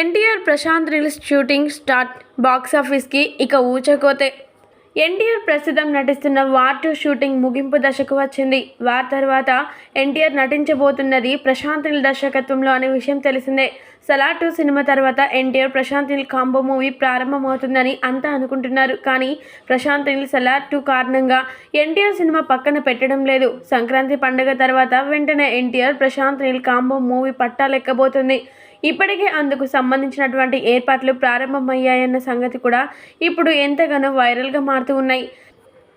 ఎన్టీఆర్ ప్రశాంత్ రిల్స్ shooting start బాక్సాఫీస్కి ఇక ఊచకోతే. ఎన్టీఆర్ ప్రస్తుతం నటిస్తున్న వార్ టూ షూటింగ్ ముగింపు దశకు వచ్చింది. వార్ తర్వాత ఎన్టీఆర్ నటించబోతున్నది ప్రశాంత్ నీల్ దర్శకత్వంలో అనే విషయం తెలిసిందే. సలార్ టూ సినిమా తర్వాత ఎన్టీఆర్ ప్రశాంత్ నీల్ కాంబో మూవీ ప్రారంభమవుతుందని అంతా అనుకుంటున్నారు. కానీ ప్రశాంత్ నీల్ సలార్ టూ కారణంగా ఎన్టీఆర్ సినిమా పక్కన పెట్టడం లేదు. సంక్రాంతి పండుగ తర్వాత వెంటనే ఎన్టీఆర్ ప్రశాంత్ నీల్ కాంబో మూవీ పట్టాలెక్కబోతుంది ఇప్పటికే అందుకు సంబంధించినటువంటి ఏర్పాట్లు ప్రారంభమయ్యాయన్న సంగతి కూడా ఇప్పుడు ఎంతగానో వైరల్గా మారుతూ ఉన్నాయి.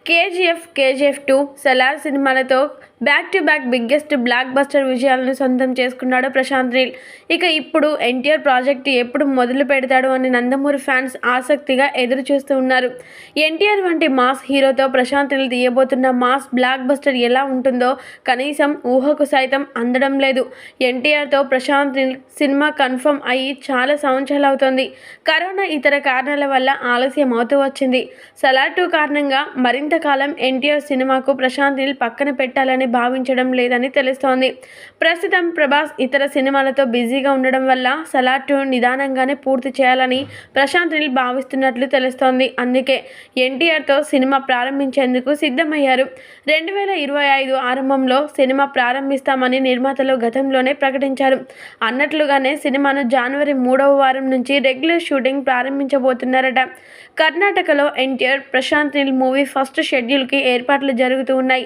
కేజీఎఫ్ కేజీఎఫ్ టూ సెలార్ సినిమాలతో back to back biggest blockbuster విజయాలను సొంతం చేసుకున్నాడు ప్రశాంత్ నీల్. ఇక ఇప్పుడు ఎన్టీఆర్ ప్రాజెక్టు ఎప్పుడు మొదలు పెడతాడు అని నందమూరి ఫ్యాన్స్ ఆసక్తిగా ఎదురు చూస్తూ ఉన్నారు. ఎన్టీఆర్ వంటి మాస్ హీరోతో ప్రశాంత్ నీల్ తీయబోతున్న మాస్ బ్లాక్ బస్టర్ ఎలా ఉంటుందో కనీసం ఊహకు సైతం అందడం లేదు. ఎన్టీఆర్తో ప్రశాంత్ నీల్ సినిమా కన్ఫర్మ్ అయ్యి చాలా సంవత్సరాలు అవుతోంది. కరోనా ఇతర కారణాల వల్ల ఆలస్యం అవుతూ వచ్చింది. సలార్ టూ కారణంగా మరింత కొంతకాలం ఎన్టీఆర్ సినిమాకు ప్రశాంత్ని పక్కన పెట్టాలని భావించడం లేదని తెలుస్తోంది. ప్రస్తుతం ప్రభాస్ ఇతర సినిమాలతో బిజీగా ఉండడం వల్ల సలాటు నిదానంగానే పూర్తి చేయాలని ప్రశాంత్ నీల్ భావిస్తున్నట్లు తెలుస్తోంది. అందుకే ఎన్టీఆర్తో సినిమా ప్రారంభించేందుకు సిద్ధమయ్యారు. రెండు వేల ఇరవై ఐదు ఆరంభంలో సినిమా ప్రారంభిస్తామని నిర్మాతలు గతంలోనే ప్రకటించారు. అన్నట్లుగానే సినిమాను జనవరి మూడవ వారం నుంచి రెగ్యులర్ షూటింగ్ ప్రారంభించబోతున్నారట. కర్ణాటకలో ఎన్టీఆర్ ప్రశాంత్ నీల్ మూవీ ఫస్ట్ షెడ్యూల్కి ఏర్పాట్లు జరుగుతూ ఉన్నాయి.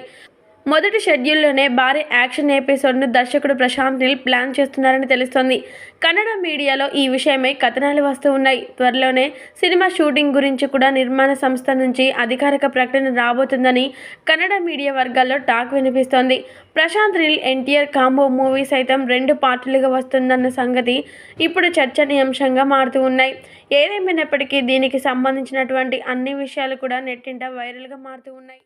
మొదటి షెడ్యూల్లోనే భారీ యాక్షన్ ఎపిసోడ్ను దర్శకుడు ప్రశాంత్ నీల్ ప్లాన్ చేస్తున్నారని తెలుస్తోంది. కన్నడ మీడియాలో ఈ విషయమై కథనాలు వస్తూ ఉన్నాయి. త్వరలోనే సినిమా షూటింగ్ గురించి కూడా నిర్మాణ సంస్థ నుంచి అధికారిక ప్రకటన రాబోతుందని కన్నడ మీడియా వర్గాల్లో టాక్ వినిపిస్తోంది. ప్రశాంత్ నీల్ ఎన్టీఆర్ కాంబో మూవీ సైతం రెండు పార్టీలుగా వస్తుందన్న సంగతి ఇప్పుడు చర్చనీయాంశంగా మారుతూ ఉన్నాయి. ఏదేమైనప్పటికీ దీనికి సంబంధించినటువంటి అన్ని విషయాలు కూడా నెట్టింట వైరల్గా మారుతూ ఉన్నాయి.